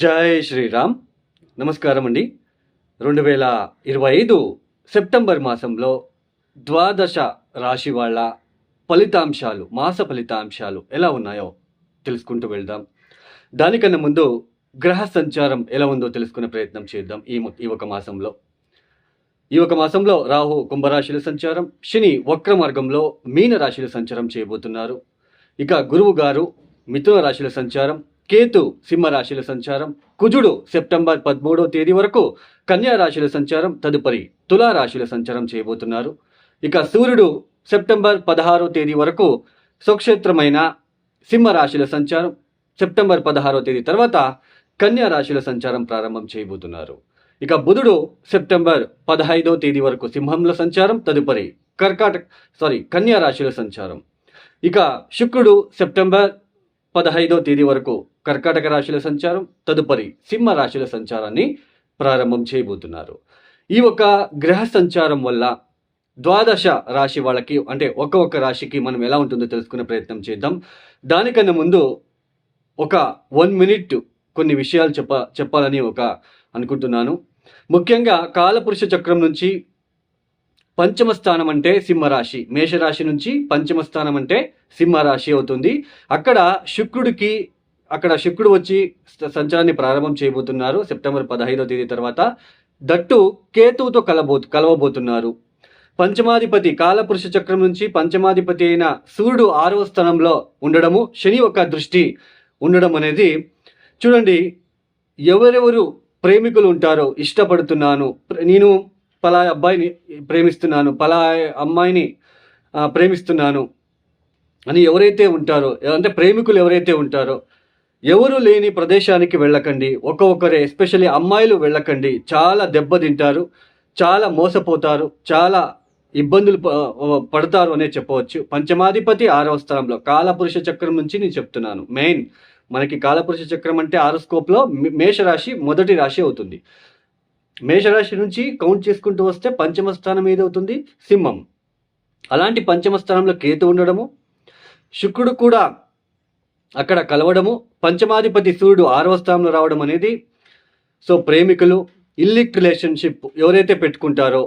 జై శ్రీరామ్. నమస్కారం అండి రెండు వేల ఇరవై ఐదు సెప్టెంబర్ మాసంలో ద్వాదశ రాశి వాళ్ళ ఫలితాంశాలు మాస ఫలితాంశాలు ఎలా ఉన్నాయో తెలుసుకుంటూ వెళ్దాం. దానికన్నా ముందు గ్రహ సంచారం ఎలా ఉందో తెలుసుకునే ప్రయత్నం చేద్దాం ఈ ఈ ఒక మాసంలో. ఈ ఒక మాసంలో రాహు కుంభరాశిల సంచారం శని వక్ర మార్గంలో మీన రాశిల సంచారం చేయబోతున్నారు. ఇక గురువు గారు మిథున రాశిల సంచారం కేతు సింహ రాశిల సంచారం కుజుడు సెప్టెంబర్ పదమూడవ తేదీ వరకు కన్యా రాశిల సంచారం తదుపరి తులా రాశిల సంచారం చేయబోతున్నారు. ఇక సూర్యుడు సెప్టెంబర్ పదహారో తేదీ వరకు స్వక్షేత్రమైన సింహరాశిల సంచారం సెప్టెంబర్ పదహారో తేదీ తర్వాత కన్యా రాశిల సంచారం ప్రారంభం చేయబోతున్నారు. ఇక బుధుడు సెప్టెంబర్ పదహైదో తేదీ వరకు సింహంలో సంచారం తదుపరి కర్కాటక సారీ కన్యా రాశిల సంచారం. ఇక శుక్రుడు సెప్టెంబర్ పదహైదో తేదీ వరకు కర్కాటక రాశుల సంచారం తదుపరి సింహ రాశిల సంచారాన్ని ప్రారంభం చేయబోతున్నారు. ఈ ఒక గ్రహ సంచారం వల్ల ద్వాదశ రాశి వాళ్ళకి అంటే ఒక్క ఒక్క రాశికి మనం ఎలా ఉంటుందో తెలుసుకునే ప్రయత్నం చేద్దాం. దానికన్నా ముందు ఒక వన్ మినిట్ కొన్ని విషయాలు చెప్ప చెప్పాలని ఒక అనుకుంటున్నాను. ముఖ్యంగా కాలపురుష చక్రం నుంచి పంచమ స్థానం అంటే సింహరాశి. మేషరాశి నుంచి పంచమ స్థానం అంటే సింహరాశి అవుతుంది. అక్కడ శుక్రుడికి అక్కడ శుక్రుడు వచ్చి సంచారాన్ని ప్రారంభం చేయబోతున్నారు. సెప్టెంబర్ పదహైదో తేదీ తర్వాత. దట్టు కేతువుతో కలబో కలవబోతున్నారు. పంచమాధిపతి కాలపురుష చక్రం నుంచి పంచమాధిపతి అయిన సూర్యుడు ఆరవ స్థానంలో ఉండడము శని ఒక దృష్టి ఉండడం అనేది చూడండి ఎవరెవరు ప్రేమికులు ఉంటారో ఇష్టపడుతున్నాను ప్ర- నేను పలా అబ్బాయిని ప్రేమిస్తున్నాను పలా అమ్మాయిని ప్రేమిస్తున్నాను అని ఎవరైతే ఉంటారో అంటే ప్రేమికులు ఎవరైతే ఉంటారో ఎవరు లేని ప్రదేశానికి వెళ్ళకండి. ఒక్కొక్కరే ఎస్పెషల్లీ అమ్మాయిలు వెళ్ళకండి. చాలా దెబ్బతింటారు చాలా మోసపోతారు చాలా ఇబ్బందులు ప- పడతారు అనే చెప్పవచ్చు. పంచమాధిపతి ఆరవ స్థానంలో కాలపురుష చక్రం నుంచి నేను చెప్తున్నాను. మెయిన్ మనకి కాలపురుష చక్రం అంటే ఆరోస్కోప్లో మే- మేషరాశి మొదటి రాశి అవుతుంది. మేషరాశి నుంచి కౌంట్ చేసుకుంటూ వస్తే పంచమ స్థానం ఏదవుతుంది? సింహం. అలాంటి పంచమ స్థానంలో కేతు ఉండడము శుక్రుడు కూడా అక్కడ కలవడము పంచమాధిపతి సూర్యుడు ఆరవ స్థానంలో రావడం అనేది సో ప్రేమికులు ఇల్లిక్ రిలేషన్షిప్ ఎవరైతే పెట్టుకుంటారో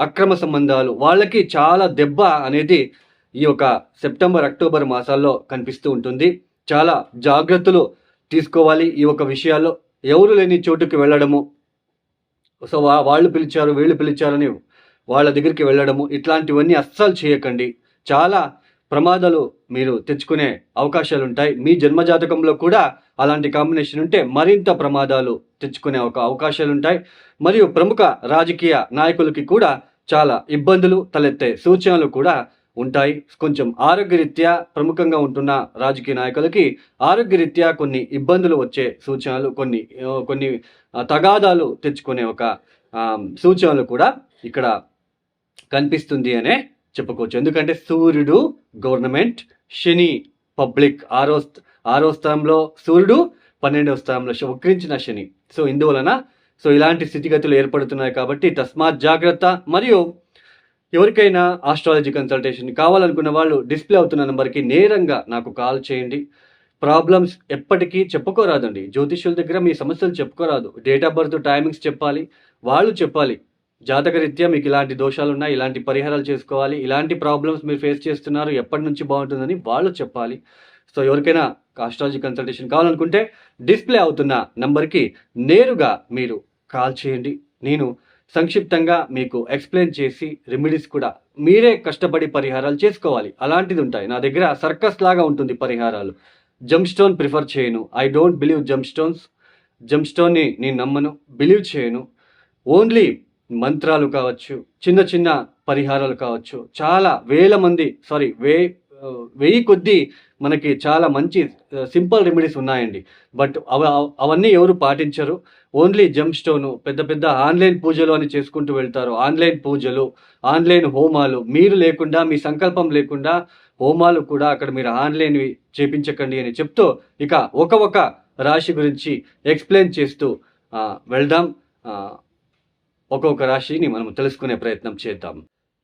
అక్రమ సంబంధాలు వాళ్ళకి చాలా దెబ్బ అనేది ఈ యొక్క సెప్టెంబర్ అక్టోబర్ మాసాల్లో కనిపిస్తూ ఉంటుంది. చాలా జాగ్రత్తలు తీసుకోవాలి ఈ యొక్క విషయాల్లో. ఎవరు లేని చోటుకి వెళ్ళడము సో వా- వాళ్ళు పిలిచారు వీళ్ళు పిలిచారని వాళ్ళ దగ్గరికి వెళ్ళడము ఇట్లాంటివన్నీ అస్సలు చేయకండి. చాలా ప్రమాదాలు మీరు తెచ్చుకునే అవకాశాలు ఉంటాయి మీ జన్మజాతకంలో కూడా అలాంటి కాంబినేషన్ ఉంటే మరింత ప్రమాదాలు తెచ్చుకునే ఒక అవకాశాలు ఉంటాయి మరియు ప్రముఖ రాజకీయ నాయకులకి కూడా చాలా ఇబ్బందులు తలెత్తే సూచనలు కూడా ఉంటాయి. కొంచెం ఆరోగ్యరీత్యా ప్రముఖంగా ఉంటున్న రాజకీయ నాయకులకి ఆరోగ్యరీత్యా కొన్ని ఇబ్బందులు వచ్చే సూచనలు కొన్ని కొన్ని తగాదాలు తెచ్చుకునే ఒక సూచనలు కూడా ఇక్కడ కనిపిస్తుంది అనే చెప్పుకోవచ్చు. ఎందుకంటే సూర్యుడు గవర్నమెంట్ శని పబ్లిక్. ఆరో ఆరో స్థానంలో సూర్యుడు పన్నెండవ స్థానంలో వక్రించిన శని. సో ఇందువలన సో ఇలాంటి స్థితిగతులు ఏర్పడుతున్నాయి కాబట్టి తస్మాత్ జాగ్రత్త. మరియు ఎవరికైనా ఆస్ట్రాలజీ కన్సల్టేషన్ కావాలనుకున్న వాళ్ళు డిస్ప్లే అవుతున్న నెంబర్కి నేరంగా నాకు కాల్ చేయండి. ప్రాబ్లమ్స్ ఎప్పటికీ చెప్పుకోరాదండి. జ్యోతిష్యుల దగ్గర మీ సమస్యలు చెప్పుకోరాదు. డేట్ ఆఫ్ బర్త్ టైమింగ్స్ చెప్పాలి. వాళ్ళు చెప్పాలి. జాతకరీత్యా మీకు ఇలాంటి దోషాలు ఉన్నాయి ఇలాంటి పరిహారాలు చేసుకోవాలి ఇలాంటి ప్రాబ్లమ్స్ మీరు ఫేస్ చేస్తున్నారు ఎప్పటి నుంచి బాగుంటుందని వాళ్ళు చెప్పాలి. సో ఎవరికైనా ఆస్ట్రాలజీ కన్సల్టేషన్ కావాలనుకుంటే డిస్ప్లే అవుతున్న నెంబర్కి నేరుగా మీరు కాల్ చేయండి. నేను సంక్షిప్తంగా మీకు ఎక్స్ప్లెయిన్ చేసి రెమెడీస్ కూడా మీరే కష్టపడి పరిహారాలు చేసుకోవాలి. అలాంటిది ఉంటాయి. నా దగ్గర సర్కస్ లాగా ఉంటుంది పరిహారాలు. జంప్ స్టోన్ ప్రిఫర్ చేయను. I don't believe jump stones jump స్టోన్ని నేను నమ్మను. బిలీవ్ చేయను. ఓన్లీ మంత్రాలు కావచ్చు చిన్న చిన్న పరిహారాలు కావచ్చు. చాలా వేల మంది సారీ వే వెయ్యి కొద్దీ మనకి చాలా మంచి సింపుల్ రెమెడీస్ ఉన్నాయండి. బట్ అవ అవన్నీ ఎవరు పాటించరు. ఓన్లీ జమ్ స్టోను పెద్ద పెద్ద ఆన్లైన్ పూజలు అని చేసుకుంటూ వెళ్తారు. ఆన్లైన్ పూజలు ఆన్లైన్ హోమాలు మీరు లేకుండా మీ సంకల్పం లేకుండా హోమాలు కూడా అక్కడ మీరు ఆన్లైన్ చేపించకండి అని చెప్తూ ఇక ఒక ఒక రాశి గురించి ఎక్స్ప్లెయిన్ చేస్తూ వెళ్దాం. ఒక్కొక్క రాశిని మనం తెలుసుకునే ప్రయత్నం చేద్దాం.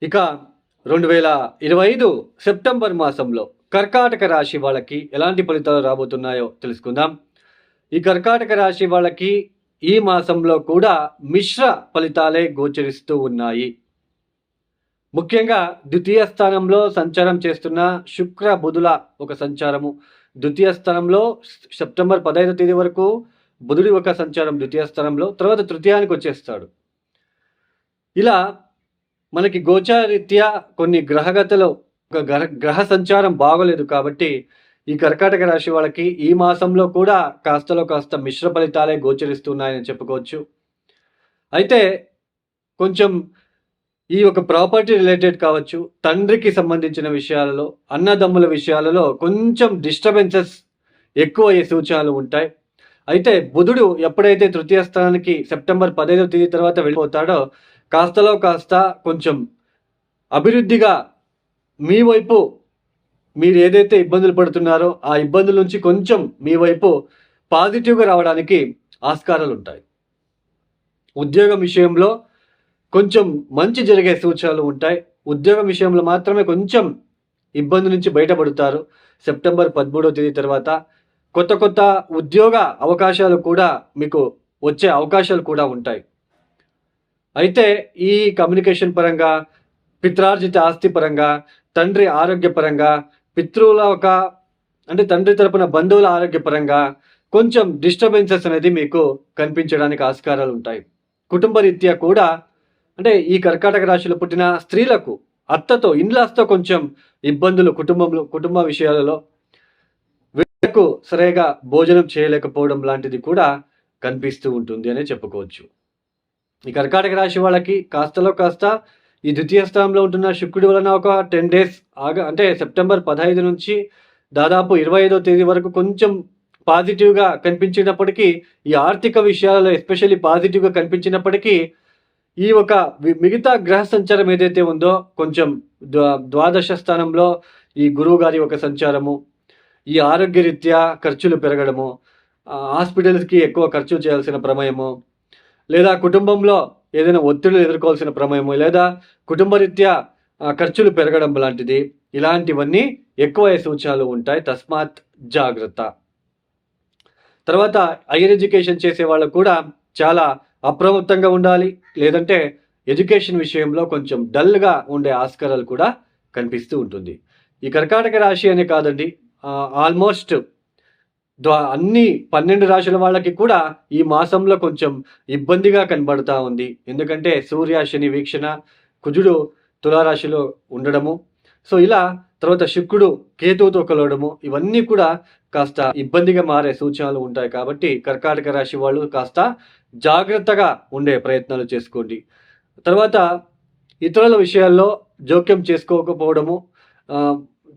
ఇక రెండు వేల ఇరవై ఐదు సెప్టెంబర్ మాసంలో కర్కాటక రాశి వాళ్ళకి ఎలాంటి ఫలితాలు రాబోతున్నాయో తెలుసుకుందాం. ఈ కర్కాటక రాశి వాళ్ళకి ఈ మాసంలో కూడా మిశ్ర ఫలితాలే గోచరిస్తూ ఉన్నాయి. ముఖ్యంగా ద్వితీయ స్థానంలో సంచారం చేస్తున్న శుక్ర బుధుల ఒక సంచారము ద్వితీయ స్థానంలో సెప్టెంబర్ పదహైదు తేదీ వరకు బుధుడి ఒక సంచారం ద్వితీయ స్థానంలో తర్వాత తృతీయానికి వచ్చేస్తాడు. ఇలా మనకి గోచారీత్యా కొన్ని గ్రహగతలో ఒక గ్రహ గ్రహ సంచారం బాగోలేదు కాబట్టి ఈ కర్కాటక రాశి వాళ్ళకి ఈ మాసంలో కూడా కాస్తలో కాస్త మిశ్ర ఫలితాలే గోచరిస్తున్నాయని చెప్పుకోవచ్చు. అయితే కొంచెం ఈ ఒక ప్రాపర్టీ రిలేటెడ్ కావచ్చు తండ్రికి సంబంధించిన విషయాలలో అన్నదమ్ముల విషయాలలో కొంచెం డిస్టర్బెన్సెస్ ఎక్కువ అయ్యే సూచనలు ఉంటాయి. అయితే బుధుడు ఎప్పుడైతే తృతీయ స్థానానికి సెప్టెంబర్ పదహైదవ తేదీ తర్వాత వెళ్ళిపోతాడో కాస్తలో కాస్త కొంచెం అభివృద్ధిగా మీ వైపు మీరు ఏదైతే ఇబ్బందులు పడుతున్నారో ఆ ఇబ్బందుల నుంచి కొంచెం మీ వైపు పాజిటివ్గా రావడానికి ఆస్కారాలు ఉంటాయి. ఉద్యోగం విషయంలో కొంచెం మంచి జరిగే సూచనలు ఉంటాయి. ఉద్యోగం విషయంలో మాత్రమే కొంచెం ఇబ్బంది నుంచి బయటపడతారు. సెప్టెంబర్ పదమూడవ తేదీ తర్వాత కొత్త కొత్త ఉద్యోగ అవకాశాలు కూడా మీకు వచ్చే అవకాశాలు కూడా ఉంటాయి. అయితే ఈ కమ్యూనికేషన్ పరంగా పిత్రార్జిత ఆస్తి పరంగా తండ్రి ఆరోగ్యపరంగా పితృల ఒక అంటే తండ్రి తరపున బంధువుల ఆరోగ్యపరంగా కొంచెం డిస్టర్బెన్సెస్ అనేది మీకు కనిపించడానికి ఆస్కారాలు ఉంటాయి. కుటుంబ రీత్యా కూడా అంటే ఈ కర్కాటక రాశిలో పుట్టిన స్త్రీలకు అత్తతో ఇన్లాస్తో కొంచెం ఇబ్బందులు కుటుంబంలో కుటుంబ విషయాలలో వీళ్ళకు సరిగా భోజనం చేయలేకపోవడం లాంటిది కూడా కనిపిస్తూ ఉంటుంది అనే చెప్పుకోవచ్చు. ఈ కర్కాటక రాశి వాళ్ళకి కాస్తలో కాస్త ఈ ద్వితీయ స్థానంలో ఉంటున్న శుక్రుడి వలన ఒక టెన్ డేస్ ఆగ అంటే సెప్టెంబర్ పదహైదు నుంచి దాదాపు ఇరవై ఐదో తేదీ వరకు కొంచెం పాజిటివ్గా కనిపించినప్పటికీ ఈ ఆర్థిక విషయాలలో ఎస్పెషల్లీ పాజిటివ్గా కనిపించినప్పటికీ ఈ ఒక మిగతా గ్రహ సంచారం ఏదైతే ఉందో కొంచెం ద్వా- ద్వాదశ స్థానంలో ఈ గురువు గారి ఒక సంచారము ఈ ఆరోగ్యరీత్యా ఖర్చులు పెరగడము హాస్పిటల్స్కి ఎక్కువ ఖర్చు చేయాల్సిన ప్రమేయము లేదా కుటుంబంలో ఏదైనా ఒత్తిడులు ఎదుర్కోవాల్సిన ప్రమేయము లేదా కుటుంబరీత్యా ఖర్చులు పెరగడం లాంటిది ఇలాంటివన్నీ ఎక్కువ సూచనలు ఉంటాయి. తస్మాత్ జాగ్రత్త. తర్వాత హైయర్ ఎడ్యుకేషన్ చేసే వాళ్ళు కూడా చాలా అప్రమత్తంగా ఉండాలి. లేదంటే ఎడ్యుకేషన్ విషయంలో కొంచెం డల్గా ఉండే ఆస్కారాలు కూడా కనిపిస్తూ ఉంటుంది. ఈ కర్కాటక రాశి అనే కాదండి ఆల్మోస్ట్ అన్ని పన్నెండు రాశుల వాళ్ళకి కూడా ఈ మాసంలో కొంచెం ఇబ్బందిగా కనబడుతూ ఉంది. ఎందుకంటే సూర్య శని వీక్షణ కుజుడు తులారాశిలో ఉండడము. సో ఇలా తర్వాత శుక్రుడు కేతువుతో కలవడము. ఇవన్నీ కూడా కాస్త ఇబ్బందిగా మారే సూచనలు ఉంటాయి కాబట్టి కర్కాటక రాశి వాళ్ళు కాస్త జాగ్రత్తగా ఉండే ప్రయత్నాలు చేసుకోండి. తర్వాత ఇతరుల విషయాల్లో జోక్యం చేసుకోకపోవడము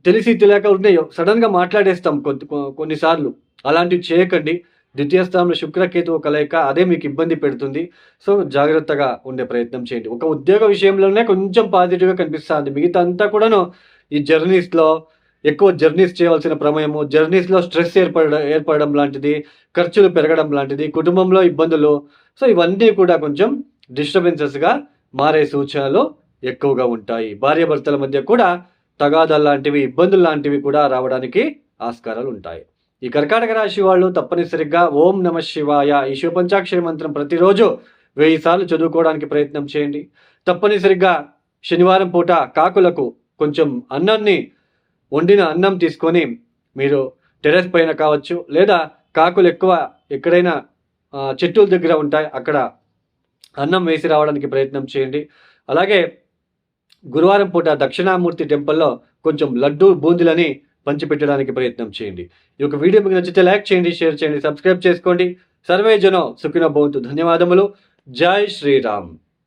తెలిసి తెలియక ఉన్నాయో సడన్గా మాట్లాడేస్తాం కొంత కొ- కొన్నిసార్లు. అలాంటివి చేయకండి. ద్వితీయ స్థానంలో శుక్రకేతువు కలయిక అదే మీకు ఇబ్బంది పెడుతుంది. సో జాగ్రత్తగా ఉండే ప్రయత్నం చేయండి. ఒక ఉద్యోగ విషయంలోనే కొంచెం పాజిటివ్గా కనిపిస్తుంది. మిగతా అంతా కూడాను ఈ జర్నీస్లో ఎక్కువ జర్నీస్ చేయవలసిన ప్రమేయము జర్నీస్లో స్ట్రెస్ ఏర్పడ ఏర్పడడం లాంటిది ఖర్చులు పెరగడం లాంటిది కుటుంబంలో ఇబ్బందులు. సో ఇవన్నీ కూడా కొంచెం డిస్టర్బెన్సెస్గా మారే సూచనలు ఎక్కువగా ఉంటాయి. భార్యాభర్తల మధ్య కూడా తగాదాలు లాంటివి ఇబ్బందులు లాంటివి కూడా రావడానికి ఆస్కారాలు ఉంటాయి. ఈ కర్కాటక రాశి వాళ్ళు తప్పనిసరిగా ఓం నమ శివాయ ఈ శివపంచాక్షరి మంత్రం ప్రతిరోజు వెయ్యి సార్లు చదువుకోవడానికి ప్రయత్నం చేయండి. తప్పనిసరిగా శనివారం పూట కాకులకు కొంచెం అన్నాన్ని వండిన అన్నం తీసుకొని మీరు టెరెస్ పైన కావచ్చు లేదా కాకులు ఎక్కువ ఎక్కడైనా చెట్టుల దగ్గర ఉంటాయి అక్కడ అన్నం వేసి రావడానికి ప్రయత్నం చేయండి. అలాగే గురువారం పూట దక్షిణామూర్తి టెంపుల్లో కొంచెం లడ్డు బూందీలని పంచిపెట్టడానికి ప్రయత్నం చేయండి. ఈ యొక్క వీడియో మీకు నచ్చితే లైక్ చేయండి షేర్ చేయండి సబ్స్క్రైబ్ చేసుకోండి. సర్వే జనం సుఖిన భవంతు. ధన్యవాదములు. జై శ్రీరామ్.